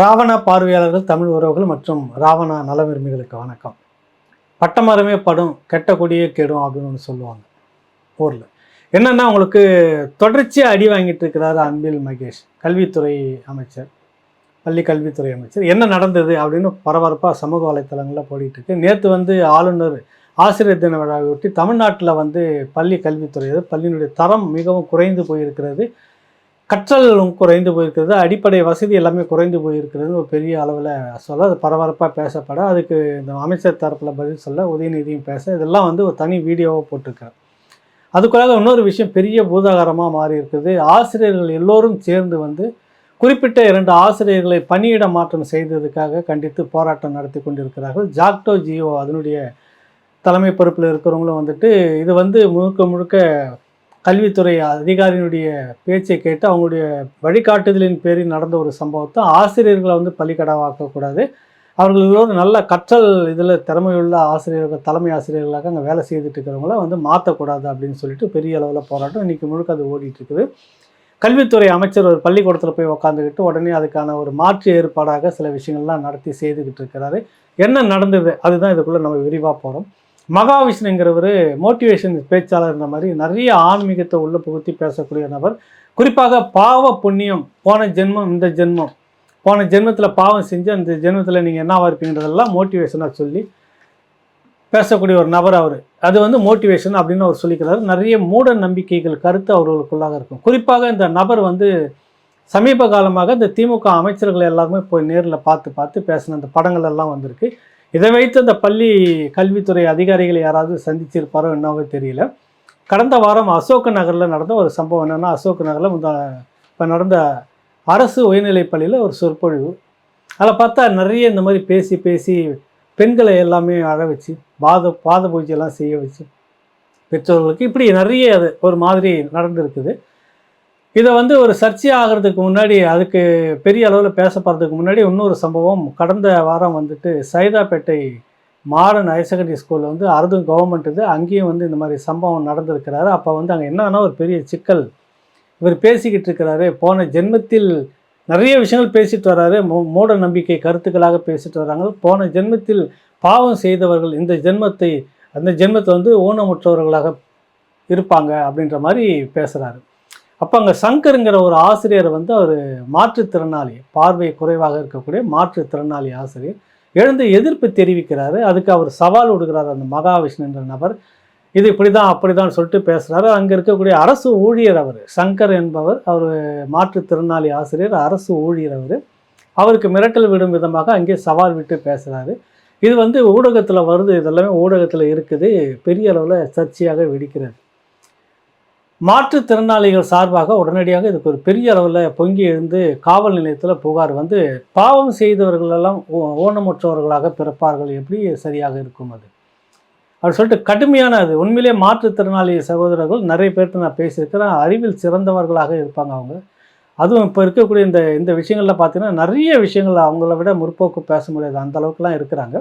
ராவணா பார்வையாளர்கள் தமிழ் உறவுகள் மற்றும் ராவணா நலவிரும்பிகளுக்கு வணக்கம். பட்டமரமே படும் கெட்ட கொடியே கெடும் அப்படின்னு ஒன்று சொல்லுவாங்க ஊரில். என்னென்னா உங்களுக்கு தொடர்ச்சியாக அடி வாங்கிட்டு இருக்கிறாரு அன்பில் மகேஷ் கல்வித்துறை அமைச்சர் பள்ளி கல்வித்துறை அமைச்சர். என்ன நடந்தது அப்படின்னு பரபரப்பாக சமூக வலைத்தளங்களில் போடிட்டு இருக்கு. நேற்று வந்து ஆளுநர் ஆசிரியர் தின விழாவை ஒட்டி தமிழ்நாட்டில் வந்து பள்ளி கல்வித்துறை பள்ளியினுடைய தரம் மிகவும் குறைந்து போயிருக்கிறது. கற்றல் குறைந்து போயிருக்கிறது. அடிப்படை வசதி எல்லாமே குறைந்து போயிருக்கிறது ஒரு பெரிய அளவில் சொல்ல அது பரபரப்பாக பேசப்பட அதுக்கு இந்த அமைச்சர் தரப்பில் பதில் சொல்ல உதயநிதியும் பேச இதெல்லாம் வந்து ஒரு தனி வீடியோவாக போட்டிருக்காரு அதுக்குள்ளாக இன்னொரு விஷயம் பெரிய பூதாகரமாக மாறி இருக்குது ஆசிரியர்கள் எல்லோரும் சேர்ந்து வந்து குறிப்பிட்ட இரண்டு ஆசிரியர்களை பணியிட மாற்றம் செய்ததுக்காக கண்டித்து போராட்டம் நடத்தி கொண்டிருக்கிறார்கள். ஜாக்டோ ஜியோ அதனுடைய தலைமை பொறுப்பில் இருக்கிறவங்களும் வந்துட்டு இது வந்து முழுக்க முழுக்க கல்வித்துறை அதிகாரியினுடைய பேச்சை கேட்டு அவங்களுடைய வழிகாட்டுதலின் பேரில் நடந்த ஒரு சம்பவத்தை ஆசிரியர்களை வந்து பலிக்கடாவாக்கக்கூடாது அவர்களோட நல்ல கற்றல் இதில் திறமையுள்ள ஆசிரியர்கள் தலைமை ஆசிரியர்களாக அங்கே வேலை செய்துட்டு இருக்கிறவங்கள வந்து மாற்றக்கூடாது அப்படின்னு சொல்லிட்டு பெரிய அளவில் போராட்டம். இன்றைக்கி முழுக்க அது ஓடிட்டுருக்குது. கல்வித்துறை அமைச்சர் ஒரு பள்ளிக்கூடத்தில் போய் உக்காந்துக்கிட்டு உடனே அதுக்கான ஒரு மாற்று ஏற்பாடாக சில விஷயங்கள்லாம் நடத்தி செய்துக்கிட்டு இருக்கிறாரு என்ன நடந்தது? அதுதான் இதுக்குள்ளே நம்ம விரிவாக போகிறோம் மகாவிஷ்ணுங்கிறவர் மோட்டிவேஷன் பேச்சாளர் இருந்த மாதிரி நிறைய ஆன்மீகத்தை உள்ள புகுத்தி பேசக்கூடிய நபர். குறிப்பாக பாவ புண்ணியம் போன ஜென்மம் இந்த ஜென்மம். போன ஜென்மத்தில் பாவம் செஞ்சு அந்த ஜென்மத்தில் நீங்கள் என்ன இருப்பீங்கிறதெல்லாம் மோட்டிவேஷனாக சொல்லி பேசக்கூடிய ஒரு நபர் அவர். அது வந்து மோட்டிவேஷன் அப்படின்னு அவர் சொல்லிக்கிறார். நிறைய மூட நம்பிக்கைகள் கருத்து அவர்களுக்குள்ளாக இருக்கும். குறிப்பாக இந்த நபர் வந்து சமீப காலமாக இந்த திமுக அமைச்சர்கள் எல்லாருமே போய் நேரில் பார்த்து பார்த்து பேசின அந்த படங்கள் எல்லாம் வந்திருக்கு. இதை வைத்து அந்த பள்ளி கல்வித்துறை அதிகாரிகளை யாராவது சந்திச்சிருப்பாரோ என்னவோ தெரியல. கடந்த வாரம் அசோக் நகரில் நடந்த ஒரு சம்பவம் என்னென்னா அசோக் நகரில் இந்த இப்போ நடந்த அரசு உயர்நிலைப் பள்ளியில் ஒரு சொற்பொழிவு. அதில் பார்த்தா நிறைய இந்த மாதிரி பேசி பேசி பெண்களை எல்லாமே அழ வச்சு பாத பாத பூஜையெல்லாம் செய்ய வச்சு பெற்றோர்களுக்கு இப்படி நிறைய அது ஒரு மாதிரி நடந்திருக்குது. இதை வந்து ஒரு சர்ச்சை ஆகிறதுக்கு முன்னாடி அதுக்கு பெரிய அளவில் பேசப்படுறதுக்கு முன்னாடி இன்னொரு சம்பவம். கடந்த வாரம் வந்துட்டு சைதாப்பேட்டை மாடர்ன் ஹையர் செகண்டரி ஸ்கூலில் வந்து அறுதும் கவர்மெண்ட் இது. அங்கேயும் வந்து இந்த மாதிரி சம்பவம் நடந்திருக்கிறாரு. அப்போ வந்து அங்கே என்னன்னா ஒரு பெரிய சிக்கல். இவர் பேசிக்கிட்டு இருக்கிறாரு. போன ஜென்மத்தில் நிறைய விஷயங்கள் பேசிட்டு வர்றாரு மூ- மூட நம்பிக்கை கருத்துக்களாக பேசிட்டு வர்றாங்க போன ஜென்மத்தில் பாவம் செய்தவர்கள் இந்த ஜென்மத்தை அந்த ஜென்மத்தை வந்து ஊனமுற்றவர்களாக இருப்பாங்க அப்படின்ற மாதிரி பேசுகிறாரு அப்போ அங்கே சங்கருங்கிற ஒரு ஆசிரியர் வந்து அவர் மாற்றுத்திறனாளி பார்வை குறைவாக இருக்கக்கூடிய மாற்றுத்திறனாளி ஆசிரியர் எழுந்து எதிர்ப்பு தெரிவிக்கிறாரு. அதுக்கு அவர் சவால் விடுகிறார் அந்த மகாவிஷ்ணு என்ற நபர். இது இப்படி தான் அப்படி தான் சொல்லிட்டு பேசுகிறாரு அங்கே இருக்கக்கூடிய அரசு ஊழியர் அவர் சங்கர் என்பவர் அவர் மாற்றுத்திறனாளி ஆசிரியர் அரசு ஊழியர் அவர். அவருக்கு மிரட்டல் விடும் விதமாக அங்கே சவால் விட்டு பேசுகிறாரு இது வந்து ஊடகத்தில் வருது இதெல்லாமே ஊடகத்தில் இருக்குது பெரிய அளவில் சர்ச்சையாக வெடிக்கிறது. மாற்றுத்திறனாளிகள் சார்பாக உடனடியாக இதுக்கு ஒரு பெரிய அளவில் பொங்கி எழுந்து காவல் நிலையத்தில் புகார் வந்து பாவம் செய்தவர்களெல்லாம் ஊனமுற்றவர்களாக பிறப்பார்கள். எப்படி சரியாக இருக்கும் அது? அப்படி சொல்லிட்டு கடுமையான அது. உண்மையிலே மாற்றுத்திறனாளி சகோதரர்கள் நிறைய பேர்த்து நான் பேசியிருக்கிறேன். அறிவில் சிறந்தவர்களாக இருப்பாங்க அவங்க. அதுவும் இப்போ இருக்கக்கூடிய இந்த இந்த விஷயங்களில் பார்த்தீங்கன்னா நிறைய விஷயங்கள் அவங்கள விட முற்போக்கு பேச முடியாது. அந்த அளவுக்குலாம் இருக்கிறாங்க.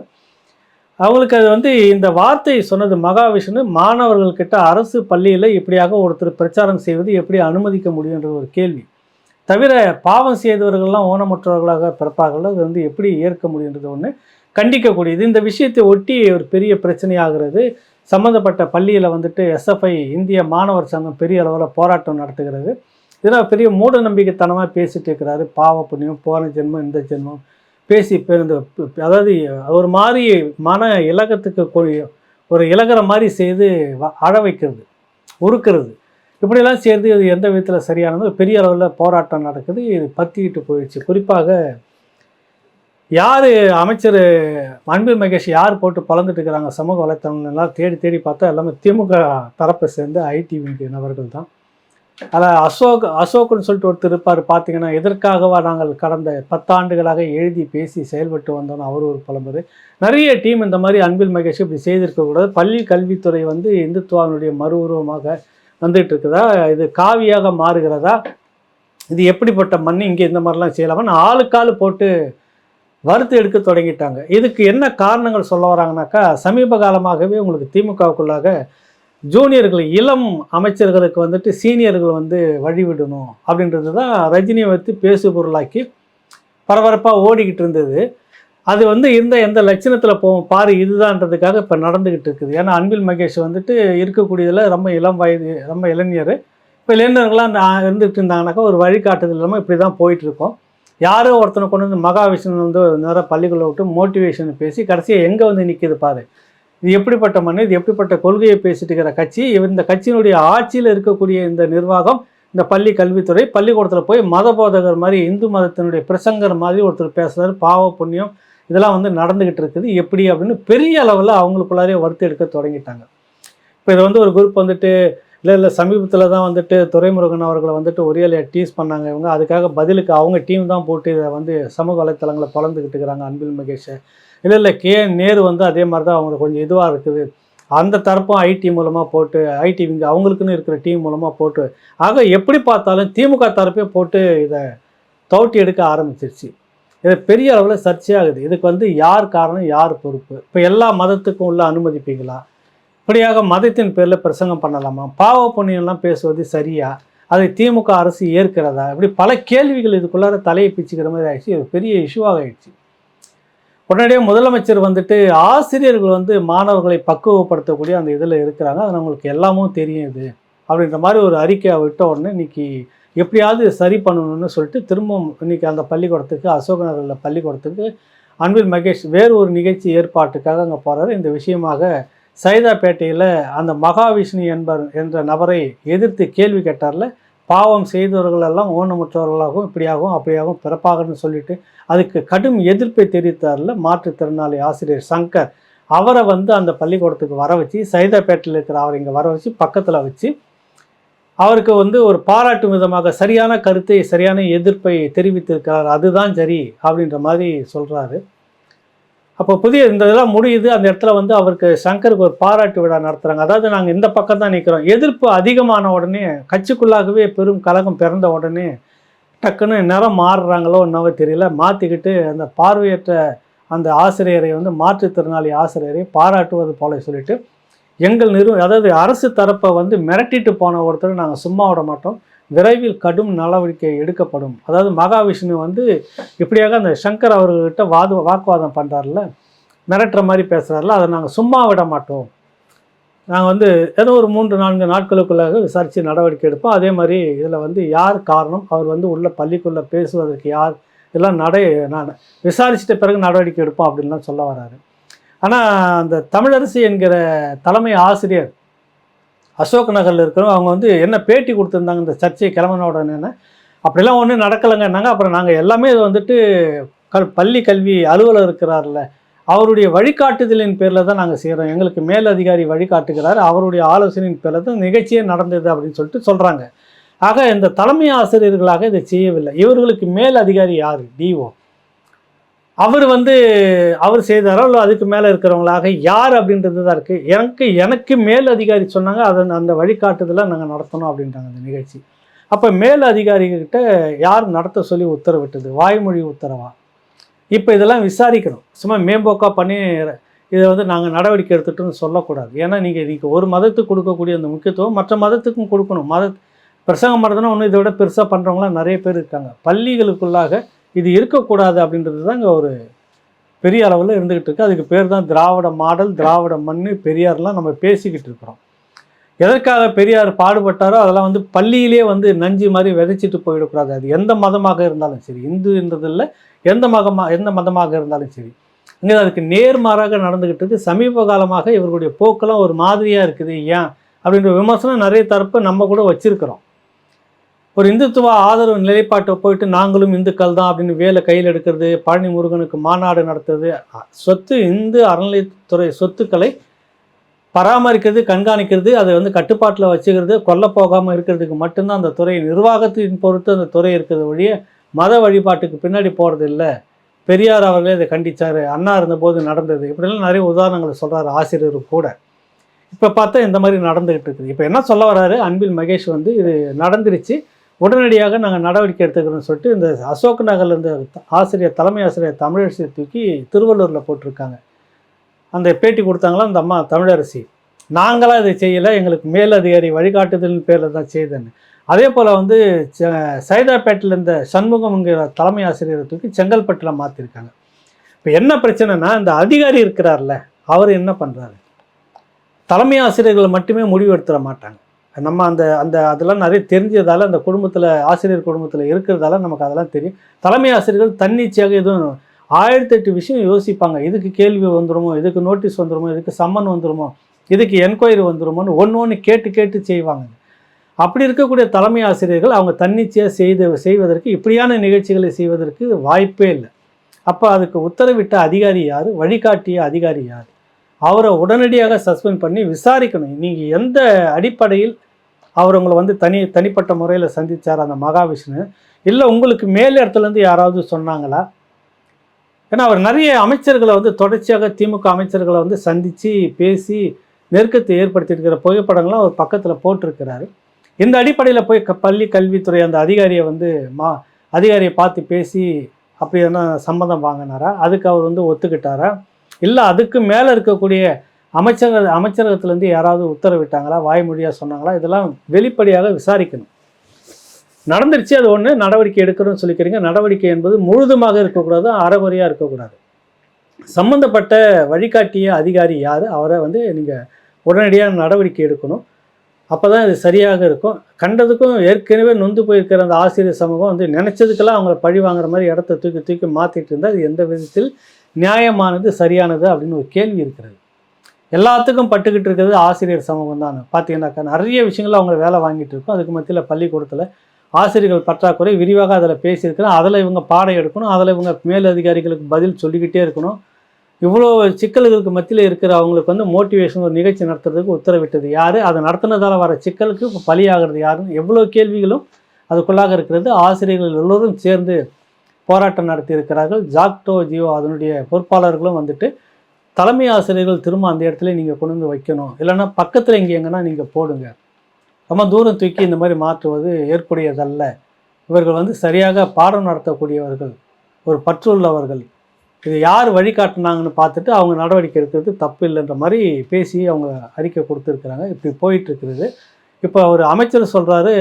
அவங்களுக்கு அது வந்து இந்த வார்த்தை சொன்னது மகாவிஷ்ணு மாணவர்கள்கிட்ட அரசு பள்ளியில் இப்படியாக ஒருத்தர் பிரச்சாரம் செய்வது எப்படி அனுமதிக்க முடியுன்ற ஒரு கேள்வி. தவிர பாவம் செய்தவர்கள்லாம் ஊனமுற்றவர்களாக பிறப்பார்கள். அது வந்து எப்படி ஏற்க முடியுன்றது ஒன்று கண்டிக்கக்கூடியது. இந்த விஷயத்தை ஒட்டி ஒரு பெரிய பிரச்சனையாகிறது சம்மந்தப்பட்ட பள்ளியில் வந்துட்டு எஸ்எஃப்ஐ இந்திய மாணவர் சங்கம் பெரிய அளவில் போராட்டம் நடத்துகிறது. இதெல்லாம் பெரிய மூட நம்பிக்கைத்தனமாக பேசிட்டு இருக்கிறாரு. பாவ புண்ணியம் போன ஜென்மம் இந்த ஜென்மம். பேசி பேருந்து இந்த அதாவது ஒரு மாதிரி மன இலக்கத்துக்கு ஒரு இலகிற மாதிரி செய்து அழ வைக்கிறது உருக்கிறது. இப்படியெல்லாம் செய்கிறது இது எந்த விதத்தில் சரியானது? பெரிய அளவில் போராட்டம் நடக்குது இது பற்றிக்கிட்டு போயிடுச்சு. குறிப்பாக யார் அமைச்சர் அன்பில் மகேஷ் யார் போட்டு பலந்துட்டு இருக்கிறாங்க? சமூக வலைத்தளம் எல்லாம் தேடி தேடி பார்த்தா எல்லாமே திமுக தரப்பை சேர்ந்த ஐடி நபர்கள் தான். அதான் அசோக் அசோக்னு சொல்லிட்டு ஒருத்தர் இருப்பார் பார்த்தீங்கன்னா எதற்காகவா நாங்கள் கடந்த பத்தாண்டுகளாக எழுதி பேசி செயல்பட்டு வந்தோம்னு அவர் ஒரு புலம்புது நிறைய டீம் இந்த மாதிரி அன்பில் மகேஷ் இப்படி செய்திருக்கக்கூடாது பள்ளி கல்வித்துறை வந்து இந்துத்துவாவினுடைய மறு உருவமாக வந்துட்டு இருக்குதா இது காவியாக மாறுகிறதா? இது எப்படிப்பட்ட மண்? இங்கே இந்த மாதிரிலாம் செய்யலாமா ஆளுக்கால் போட்டு வறுத்து எடுக்க தொடங்கிட்டாங்க. இதுக்கு என்ன காரணங்கள் சொல்ல வராங்கனாக்கா சமீப காலமாகவே உங்களுக்கு திமுகவுக்குள்ளாக ஜூனியர்கள் இளம் அமைச்சர்களுக்கு வந்துட்டு சீனியர்கள் வந்து வழிவிடணும் அப்படின்றது தான் ரஜினியை வைத்து பேசு பொருளாக்கி பரபரப்பாக ஓடிக்கிட்டு இருந்தது. அது வந்து இந்த எந்த லட்சணத்தில் போகும் பாரு இதுதான்றதுக்காக இப்போ நடந்துக்கிட்டு இருக்குது. ஏன்னா அன்பில் மகேஷ் வந்துட்டு இருக்கக்கூடியதில் ரொம்ப இளம் வயது ரொம்ப இளைஞர். இப்போ இளைஞர்கள்லாம் இருந்துகிட்டு இருந்தாங்கனாக்கா ஒரு வழிகாட்டுதல் இல்லாமல் இப்படி தான் போயிட்டுருக்கோம். யாரோ ஒருத்தனை கொண்டு வந்து மகாவிஷ்ணு வந்து நேரம் பள்ளிக்குள்ளே விட்டு மோட்டிவேஷன் பேசி கடைசியாக எங்கே வந்து நிற்கிது பாரு. இது எப்படிப்பட்ட மண் இது எப்படிப்பட்ட கொள்கையை பேசிட்டு இருக்கிற கட்சி? இந்த கட்சியினுடைய ஆட்சியில் இருக்கக்கூடிய இந்த நிர்வாகம் இந்த பள்ளி கல்வித்துறை பள்ளிக்கூடத்தில் போய் மத போதகர் மாதிரி இந்து மதத்தினுடைய பிரசங்கர் மாதிரி ஒருத்தர் பேசுகிறார் பாவ புண்ணியம். இதெல்லாம் வந்து நடந்துக்கிட்டு இருக்குது. எப்படி அப்படின்னு பெரிய அளவில் அவங்களுக்குள்ளாரே வறுத்து எடுக்க தொடங்கிட்டாங்க. இப்போ இதை வந்து ஒரு குரூப் வந்துட்டு இல்லை இல்லை சமீபத்தில் தான் வந்துட்டு துறைமுருகன் அவர்களை வந்துட்டு ஒரே டீஸ் பண்ணாங்க இவங்க. அதுக்காக பதிலுக்கு அவங்க டீம் தான் போட்டு இதை வந்து சமூக வலைத்தளங்களை பலந்துக்கிட்டு இருக்கிறாங்க அன்பில் மகேஷை. இல்லை இல்லை கே நேரு வந்து அதே மாதிரி தான் அவங்களுக்கு கொஞ்சம் இதுவாக இருக்குது. அந்த தரப்பும் ஐடி மூலமாக போட்டு ஐடி விங்க அவங்களுக்குன்னு இருக்கிற டீம் மூலமாக போட்டு ஆக எப்படி பார்த்தாலும் திமுக தரப்பே போட்டு இதை தோட்டி எடுக்க ஆரம்பிச்சிருச்சு. இது பெரிய அளவில் சர்ச்சையாகுது. இதுக்கு வந்து யார் காரணம் யார் பொறுப்பு? இப்போ எல்லா மதத்துக்கும் உள்ள அனுமதிப்பீங்களா? இப்படியாக மதத்தின் பேரில் பிரசங்கம் பண்ணலாமா? பாவ புண்ணியம்லாம் பேசுவது சரியா? அதை திமுக அரசு ஏற்கிறதா? இப்படி பல கேள்விகள் இதுக்குள்ளார தலையை பிச்சுக்கிற மாதிரி ஆயிடுச்சு. இது பெரிய இஷ்யூவாக ஆயிடுச்சு. உடனடியாக முதலமைச்சர் வந்துட்டு ஆசிரியர்கள் வந்து மாணவர்களை பக்குவப்படுத்தக்கூடிய அந்த இதில் இருக்கிறாங்க. அது நம்மளுக்கு எல்லாமும் தெரியும் இது. அப்படின்ற மாதிரி ஒரு அறிக்கையை விட்ட உடனே இன்னைக்கு எப்படியாவது சரி பண்ணணும்னு சொல்லிட்டு திரும்பவும் இன்னைக்கு அந்த பள்ளிக்கூடத்துக்கு அசோக நகரில் பள்ளிக்கூடத்துக்கு அன்பில் மகேஷ் வேறு ஒரு நிகழ்ச்சி ஏற்பாட்டுக்காக அங்கே போகிறாரு இந்த விஷயமாக சைதாப்பேட்டையில் அந்த மகாவிஷ்ணு என்பர் என்ற நபரை எதிர்த்து கேள்வி கேட்டார்ல பாவம் செய்தவர்கள் எல்லாம் ஊனமுற்றவர்களாகவும் இப்படியாகவும் அப்படியாகவும் பிறப்பாகன்னு சொல்லிட்டு அதுக்கு கடும் எதிர்ப்பை தெரிவித்தார்ல மாற்றுத்திறனாளி ஆசிரியர் சங்கர். அவரை வந்து அந்த பள்ளிக்கூடத்துக்கு வர வச்சு சைதாப்பேட்டையில் இருக்கிற அவரை இங்கே வர வச்சு பக்கத்தில் வச்சு அவருக்கு வந்து ஒரு பாராட்டும் விதமாக சரியான கருத்தை சரியான எதிர்ப்பை தெரிவித்திருக்கிறார். அதுதான் சரி அப்படின்ற மாதிரி சொல்கிறாரு அப்போ புதிய இந்த இதெல்லாம் முடியுது அந்த இடத்துல வந்து அவருக்கு சங்கருக்கு ஒரு பாராட்டு விழா நடத்துகிறாங்க அதாவது நாங்கள் இந்த பக்கம் தான் நிற்கிறோம் எதிர்ப்பு அதிகமான உடனே கட்சிக்குள்ளாகவே பெரும் கலகம் பிறந்த உடனே டக்குன்னு நிறம் மாறுறாங்களோ என்னவோ தெரியல. மாற்றிக்கிட்டு அந்த பார்வையற்ற அந்த ஆசிரியரை வந்து மாற்றுத்திறனாளி ஆசிரியரை பாராட்டுவது போல சொல்லிட்டு எங்கள் நிறுவ அதாவது அரசு தரப்பை வந்து மிரட்டிட்டு போன ஒருத்தர் நாங்கள் சும்மா விட மாட்டோம். விரைவில் கடும் நடவடிக்கை எடுக்கப்படும். அதாவது மகாவிஷ்ணு வந்து இப்படியாக அந்த சங்கர் அவர்கிட்ட வாது வாக்குவாதம் பண்ணுறாருல மிரட்டுற மாதிரி பேசுகிறாருல அதை நாங்கள் சும்மா விட மாட்டோம். நாங்கள் வந்து ஏதோ ஒரு மூன்று நான்கு நாட்களுக்குள்ளாக விசாரித்து நடவடிக்கை எடுப்போம். அதே மாதிரி இதில் வந்து யார் காரணம்? அவர் வந்து உள்ள பள்ளிக்குள்ளே பேசுவதற்கு யார்? இதெல்லாம் நடை நான் விசாரிச்சிட்ட பிறகு நடவடிக்கை எடுப்போம் அப்படின்லாம் சொல்ல வராரு. ஆனால் அந்த தமிழரசி என்கிற தலைமை ஆசிரியர் அசோக் நகரில் இருக்கிறவங்க அவங்க வந்து என்ன பேட்டி கொடுத்துருந்தாங்க இந்த சர்ச்சை கிளம்பின உடனே அப்படிலாம் ஒன்றும் நடக்கலைங்கன்னாங்க. அப்புறம் நாங்கள் எல்லாமே இது வந்துட்டு கல் பள்ளி கல்வி அலுவலர் இருக்கிறார்ல அவருடைய வழிகாட்டுதலின் பேரில் தான் நாங்கள் செய்கிறோம் எங்களுக்கு மேல் அதிகாரி வழிகாட்டுகிறார். அவருடைய ஆலோசனையின் பேரில் தான் நிகழ்ச்சியே நடந்தது அப்படின்னு சொல்லிட்டு சொல்கிறாங்க ஆக இந்த தலைமை ஆசிரியர்களாக இதை செய்யவில்லை. இவர்களுக்கு மேல் அதிகாரி யார் டிஓ அவர் வந்து அவர் செய்தாரோ இல்லை அதுக்கு மேலே இருக்கிறவங்களாக யார் அப்படின்றது தான் இருக்குது எனக்கு எனக்கு மேல் அதிகாரி சொன்னாங்க அதை அந்த வழிகாட்டுதலில் நாங்கள் நடத்தணும் அப்படின்றாங்க அந்த நிகழ்ச்சி. அப்போ மேல் அதிகாரிகிட்ட யார் நடத்த சொல்லி உத்தரவிட்டது? வாய்மொழி உத்தரவா? இப்போ இதெல்லாம் விசாரிக்கணும். சும்மா மேம்போக்காக பண்ணி இதை வந்து நாங்கள் நடவடிக்கை எடுத்துட்டோம்னு சொல்லக்கூடாது. ஏன்னா நீங்கள் இன்றைக்கி ஒரு மதத்துக்கு கொடுக்கக்கூடிய அந்த முக்கியத்துவம் மற்ற மதத்துக்கும் கொடுக்கணும். மத பிரசங்கம் பண்ணுறதுனா ஒன்று இதை விட பெருசாக பண்ணுறவங்களாம் நிறைய பேர் இருக்காங்க. பள்ளிகளுக்குள்ளாக இது இருக்கக்கூடாது அப்படின்றது தான் இங்கே ஒரு பெரிய அளவில் இருந்துக்கிட்டு இருக்கு. அதுக்கு பேர் தான் திராவிட மாடல் திராவிட மண் பெரியார்லாம் நம்ம பேசிக்கிட்டு இருக்கிறோம். எதற்காக பெரியார் பாடுபட்டாரோ அதெல்லாம் வந்து பள்ளியிலே வந்து நஞ்சு மாதிரி விதைச்சிட்டு போயிடக்கூடாது. அது எந்த மதமாக இருந்தாலும் சரி இந்துன்றது இல்லை எந்த மதமாக எந்த மதமாக இருந்தாலும் சரி. இங்கே அதுக்கு நேர்மாறாக நடந்துக்கிட்டு இருக்கு. சமீப காலமாக இவர்களுடைய போக்கெல்லாம் ஒரு மாதிரியாக இருக்குது. ஏன்? அப்படின்ற விமர்சனம் நிறைய தரப்பு நம்ம கூட வச்சுருக்கிறோம். ஒரு இந்துத்துவ ஆதரவு நிலைப்பாட்டை போயிட்டு நாங்களும் இந்துக்கள் தான் அப்படின்னு வேலை கையில் எடுக்கிறது பழனி முருகனுக்கு மாநாடு நடத்துறது சொத்து இந்து அறநிலையத்துறை சொத்துக்களை பராமரிக்கிறது கண்காணிக்கிறது அதை வந்து கட்டுப்பாட்டில் வச்சுக்கிறது கொல்ல போகாமல் இருக்கிறதுக்கு மட்டும்தான் அந்த துறை நிர்வாகத்தின் பொறுத்து அந்த துறை இருக்கிறது ஒழிய மத வழிபாட்டுக்கு பின்னாடி போகிறது இல்லை. பெரியார் அவர்களே இதை கண்டித்தார் அண்ணா இருந்தபோது நடந்தது. இப்படிலாம் நிறைய உதாரணங்களை சொல்கிறார் ஆசிரியர் கூட. இப்போ பார்த்தா இந்த மாதிரி நடந்துகிட்டு இருக்குது. இப்போ என்ன சொல்ல வர்றாரு அன்பில் மகேஷ் வந்து இது நடந்துருச்சு. உடனடியாக நாங்கள் நடவடிக்கை எடுத்துக்கிறோம்னு சொல்லிட்டு இந்த அசோக் நகர்லேருந்து ஆசிரியர் தலைமை ஆசிரியர் தமிழரசி தூக்கி திருவள்ளூரில் போட்டிருக்காங்க. அந்த பேட்டி கொடுத்தாங்களா? அந்த அம்மா தமிழரசி. நாங்களாம் இதை செய்யலை எங்களுக்கு மேலதிகாரி வழிகாட்டுதலின் பேரில் தான் செய்தேன்னு. அதே போல் வந்து ச- சைதாப்பேட்டில் இருந்த சண்முகம்ங்கிற தலைமை ஆசிரியரை தூக்கி செங்கல்பட்டில் மாற்றிருக்காங்க இப்போ என்ன பிரச்சனைனா இந்த அதிகாரி இருக்கிறார்ல அவர் என்ன பண்ணுறாரு தலைமை ஆசிரியர்கள் மட்டுமே முடிவு எடுத்துட மாட்டாங்க. நம்ம அந்த அந்த அதெல்லாம் நிறைய தெரிஞ்சதால் அந்த குடும்பத்தில் ஆசிரியர் குடும்பத்தில் இருக்கிறதால நமக்கு அதெல்லாம் தெரியும். தலைமை ஆசிரியர்கள் தன்னிச்சையாக எதுவும் ஆயிரத்தி எட்டு விஷயம் யோசிப்பாங்க. இதுக்கு கேள்வி வந்துடுமோ இதுக்கு நோட்டீஸ் வந்துருமோ இதுக்கு சம்மன் வந்துடுமோ இதுக்கு என்கொயரி வந்துடுமோன்னு ஒன்று ஒன்று கேட்டு கேட்டு செய்வாங்க. அப்படி இருக்கக்கூடிய தலைமை ஆசிரியர்கள் அவங்க தன்னிச்சையாக செய்த செய்வதற்கு இப்படியான நிகழ்ச்சிகளை செய்வதற்கு வாய்ப்பே இல்லை. அப்போ அதுக்கு உத்தரவிட்ட அதிகாரி யார்? வழிகாட்டிய அதிகாரி யார்? அவரை உடனடியாக சஸ்பெண்ட் பண்ணி விசாரிக்கணும். நீங்கள் எந்த அடிப்படையில் அவர் உங்களை வந்து தனி தனிப்பட்ட முறையில் சந்தித்தார் அந்த மகாவிஷ்ணு? இல்லை உங்களுக்கு மேல் இடத்துலேருந்து யாராவது சொன்னாங்களா? ஏன்னா அவர் நிறைய அமைச்சர்களை வந்து தொடர்ச்சியாக திமுக அமைச்சர்களை வந்து சந்தித்து பேசி நெருக்கத்தை ஏற்படுத்தியிருக்கிற புகைப்படங்கள்லாம் அவர் பக்கத்தில் போட்டிருக்கிறாரு. இந்த அடிப்படையில் போய் க பள்ளி கல்வித்துறை அந்த அதிகாரியை வந்து மா அதிகாரியை பார்த்து பேசி அப்படி எதனா சம்மந்தம் வாங்கினாரா? அதுக்கு அவர் வந்து ஒத்துக்கிட்டாரா? இல்லை அதுக்கு மேலே இருக்கக்கூடிய அமைச்சர்கள் அமைச்சரகத்திலேருந்து யாராவது உத்தரவிட்டாங்களா வாய்மொழியாக சொன்னாங்களா இதெல்லாம் வெளிப்படையாக விசாரிக்கணும். நடந்துருச்சு அது ஒன்று நடவடிக்கை எடுக்கணும்னு சொல்லிக்கிறீங்க. நடவடிக்கை என்பது முழுதுமாக இருக்கக்கூடாது அறகுறையாக இருக்கக்கூடாது. சம்பந்தப்பட்ட வழிகாட்டிய அதிகாரி யார் அவரை வந்து நீங்கள் உடனடியாக நடவடிக்கை எடுக்கணும். அப்போ தான் இது சரியாக இருக்கும். கண்டதுக்கும் ஏற்கனவே நொந்து போயிருக்கிற அந்த ஆசிரியர் சமூகம் வந்து நினச்சதுக்கெல்லாம் அவங்கள பழி வாங்குற மாதிரி இடத்த தூக்கி தூக்கி மாற்றிட்டு இருந்தால் அது எந்த விதத்தில் நியாயமானது சரியானது அப்படின்னு ஒரு கேள்வி இருக்கிறது. எல்லாத்துக்கும் பட்டுக்கிட்டு இருக்கிறது ஆசிரியர் சமூகம் தான். பார்த்தீங்கன்னாக்கா நிறைய விஷயங்கள் அவங்க வேலை வாங்கிட்டு இருக்கோம். அதுக்கு மத்தியில் பள்ளிக்கூடத்தில் ஆசிரியர்கள் பற்றாக்குறை விரிவாக அதில் பேசியிருக்கிறோம் அதில் இவங்க பாடம் எடுக்கணும். அதில் இவங்க மேல் அதிகாரிகளுக்கு பதில் சொல்லிக்கிட்டே இருக்கணும். இவ்வளோ சிக்கல்களுக்கு மத்தியில் இருக்கிற அவங்களுக்கு வந்து மோட்டிவேஷன் ஒரு நிகழ்ச்சி நடத்துறதுக்கு உத்தரவிட்டது யார்? அதை நடத்துனதால் வர சிக்கலுக்கு பலியாகிறது யாருன்னு எவ்வளோ கேள்விகளும் அதுக்குள்ளாக இருக்கிறது. ஆசிரியர்கள் எல்லோரும் சேர்ந்து போராட்டம் நடத்தி இருக்கிறார்கள் ஜாக்டோ ஜியோ அதனுடைய பொறுப்பாளர்களும் வந்துட்டு தலைமை ஆசிரியர்கள் திரும்ப அந்த இடத்துல நீங்கள் கொண்டு வந்து வைக்கணும். இல்லைன்னா பக்கத்தில் இங்கே எங்கன்னா நீங்கள் போடுங்க. ரொம்ப தூரம் தூக்கி இந்த மாதிரி மாற்றுவது ஏற்புடையதல்ல. இவர்கள் வந்து சரியாக பாடம் நடத்தக்கூடியவர்கள். ஒரு பற்றுள்ளவர்கள். இது யார் வழிகாட்டினாங்கன்னு பார்த்துட்டு அவங்க நடவடிக்கை எடுக்கிறது தப்பு இல்லைன்ற மாதிரி பேசி அவங்க அறிக்கை கொடுத்துருக்குறாங்க. இப்படி போயிட்டு இருக்கிறது இப்போ ஒரு அமைச்சர் சொல்கிறாரு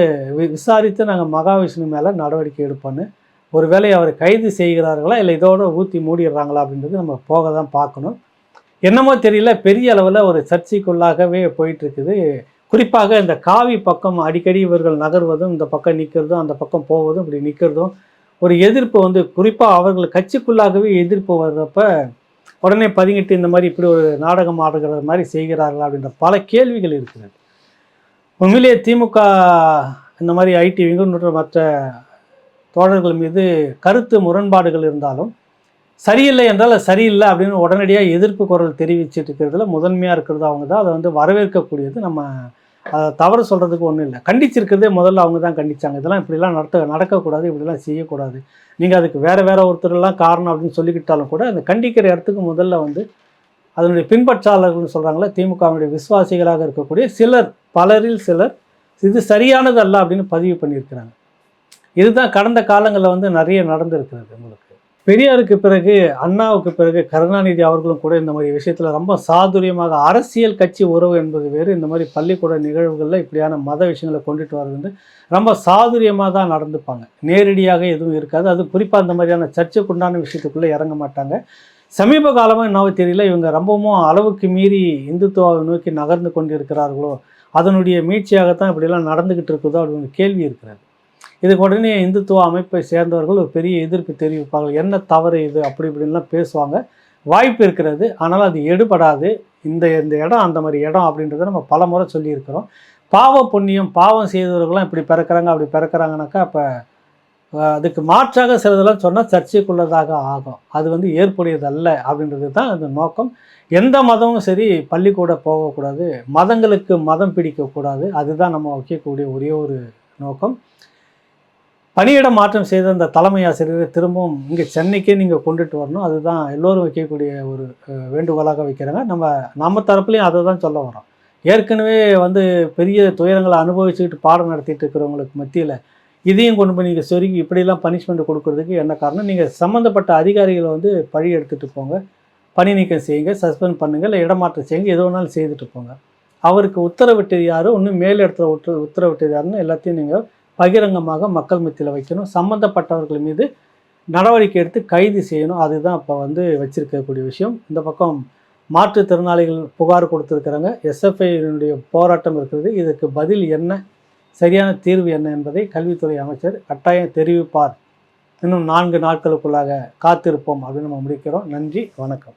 விசாரித்து நாங்கள் மகாவிஷ்ணு மேலே நடவடிக்கை எடுப்போன்னு ஒருவேளை அவரை கைது செய்கிறார்களா இல்லை இதோட ஊற்றி மூடிடுறாங்களா அப்படின்றது நம்ம போக தான் பார்க்கணும். என்னமோ தெரியல பெரிய அளவில் ஒரு சர்ச்சைக்குள்ளாகவே போயிட்டுருக்குது. குறிப்பாக இந்த காவி பக்கம் அடிக்கடி இவர்கள் நகர்வதும் இந்த பக்கம் நிற்கிறதும் அந்த பக்கம் போவதும் இப்படி நிற்கிறதும் ஒரு எதிர்ப்பு வந்து குறிப்பாக அவர்கள் கட்சிக்குள்ளாகவே எதிர்ப்பு வர்றப்ப உடனே பதுங்கிட்டு இந்த மாதிரி இப்படி ஒரு நாடகம் ஆடுகிற மாதிரி செய்கிறார்களா அப்படின்ற பல கேள்விகள் இருக்கிறது. உண்மையிலேயே திமுக இந்த மாதிரி ஐடி விங்குன்ற மற்ற தோழர்கள் மீது கருத்து முரண்பாடுகள் இருந்தாலும் சரியில்லை என்றால் அது சரியில்லை அப்படின்னு உடனடியாக எதிர்ப்பு குரல் தெரிவிச்சிட்டு இருக்கிறதுல முதன்மையாக இருக்கிறது அவங்க தான். அதை வந்து வரவேற்கக்கூடியது நம்ம அதை தவறு சொல்கிறதுக்கு ஒன்றும் இல்லை. கண்டிச்சிருக்கிறதே முதல்ல அவங்க தான் கண்டிச்சாங்க. இதெல்லாம் இப்படிலாம் நடத்த நடக்கக்கூடாது இப்படிலாம் செய்யக்கூடாது. நீங்கள் அதுக்கு வேறு வேறு ஒருத்தரெல்லாம் காரணம் அப்படின்னு சொல்லிக்கிட்டாலும் கூட அந்த கண்டிக்கிற இடத்துக்கு முதல்ல வந்து அதனுடைய பின்பற்றாளர்கள்னு சொல்கிறாங்களே திமுகவினுடைய விசுவாசிகளாக இருக்கக்கூடிய சிலர் பலரில் சிலர் இது சரியானது அல்ல அப்படின்னு பதிவு பண்ணியிருக்கிறாங்க. இதுதான் கடந்த காலங்களில் வந்து நிறைய நடந்திருக்கிறது உங்களுக்கு. பெரியாருக்கு பிறகு அண்ணாவுக்கு பிறகு கருணாநிதி அவர்களும் கூட இந்த மாதிரி விஷயத்தில் ரொம்ப சாதுரியமாக அரசியல் கட்சி உறவு என்பது வேறு. இந்த மாதிரி பள்ளிக்கூட நிகழ்வுகளில் இப்படியான மத விஷயங்களை கொண்டுட்டு வர்றது வந்து ரொம்ப சாதுரியமாக தான் நடந்துப்பாங்க. நேரடியாக எதுவும் இருக்காது. அது குறிப்பாக இந்த மாதிரியான சர்ச்சைக்குண்டான விஷயத்துக்குள்ளே இறங்க மாட்டாங்க. சமீப காலமாக என்னவோ தெரியல இவங்க ரொம்பவும் அளவுக்கு மீறி இந்துத்துவாவை நோக்கி நகர்ந்து கொண்டு இருக்கிறார்களோ அதனுடைய மீட்சியாகத்தான் இப்படியெல்லாம் நடந்துக்கிட்டு இருக்குதோ அப்படின்னு கேள்வி இருக்கிறது. இதுக்கு உடனே இந்துத்துவ அமைப்பை சேர்ந்தவர்கள் ஒரு பெரிய எதிர்ப்பு தெரிவிப்பார்கள் என்ன தவறு இது? அப்படி இப்படின்லாம் பேசுவாங்க. வாய்ப்பு இருக்கிறது. ஆனால் அது எடுபடாது. இந்த இந்த இடம் அந்த மாதிரி இடம் அப்படின்றத நம்ம பல முறை சொல்லியிருக்கிறோம். பாவ புண்ணியம் பாவம் செய்தவர்கள்லாம் இப்படி பிறக்கிறாங்க அப்படி பிறக்கிறாங்கனாக்கா அப்போ அதுக்கு மாற்றாக சிலதெல்லாம் சொன்னால் சர்ச்சைக்குள்ளதாக ஆகும். அது வந்து ஏற்புடையதல்ல அப்படின்றது தான் அந்த நோக்கம். எந்த மதமும் சரி பள்ளிக்கூட போகக்கூடாது. மதங்களுக்கு மதம் பிடிக்கக்கூடாது. அதுதான் நம்ம வைக்கக்கூடிய ஒரே ஒரு நோக்கம். பணியிட மாற்றம் செய்த அந்த தலைமை ஆசிரியரை திரும்பவும் இங்கே சென்னைக்கே நீங்கள் கொண்டுட்டு வரணும். அதுதான் எல்லோரும் வைக்கக்கூடிய ஒரு வேண்டுகோளாக வைக்கிறாங்க. நம்ம நம்ம தரப்புலையும் அதை தான் சொல்ல வரோம் ஏற்கனவே வந்து பெரிய துயரங்களை அனுபவிச்சுக்கிட்டு பாடம் நடத்திட்டு இருக்கிறவங்களுக்கு மத்தியில் இதையும் கொண்டு போய் நீங்கள் சொருகி இப்படிலாம் பனிஷ்மெண்ட் கொடுக்கறதுக்கு என்ன காரணம்? நீங்கள் சம்மந்தப்பட்ட அதிகாரிகளை வந்து பழி எடுத்துகிட்டு போங்க. பணி நீக்கம் செய்யுங்க சஸ்பெண்ட் பண்ணுங்கள் இல்லை இடமாற்றம் செய்யுங்க எது வேணாலும் செய்துட்டு போங்க. அவருக்கு உத்தரவிட்டது யாரும் இன்னும் மேல் இடத்துல உத்தர உத்தரவிட்டது யாருன்னு எல்லாத்தையும் நீங்கள் பகிரங்கமாக மக்கள் மத்தியில் வைக்கணும். சம்மந்தப்பட்டவர்கள் மீது நடவடிக்கை எடுத்து கைது செய்யணும். அதுதான் இப்போ வந்து வச்சிருக்கக்கூடிய விஷயம். இந்த பக்கம் மாற்றுத்திறனாளிகள் புகார் கொடுத்துருக்குறாங்க. எஸ்எஃப்ஐனுடைய போராட்டம் இருக்கிறது. இதற்கு பதில் என்ன? சரியான தீர்வு என்ன என்பதை கல்வித்துறை அமைச்சர் கட்டாயம் தெரிவிப்பார். இன்னும் நான்கு நாட்களுக்குள்ளாக காத்திருப்போம் அப்படின்னு நம்ம முடிக்கிறோம். நன்றி. வணக்கம்.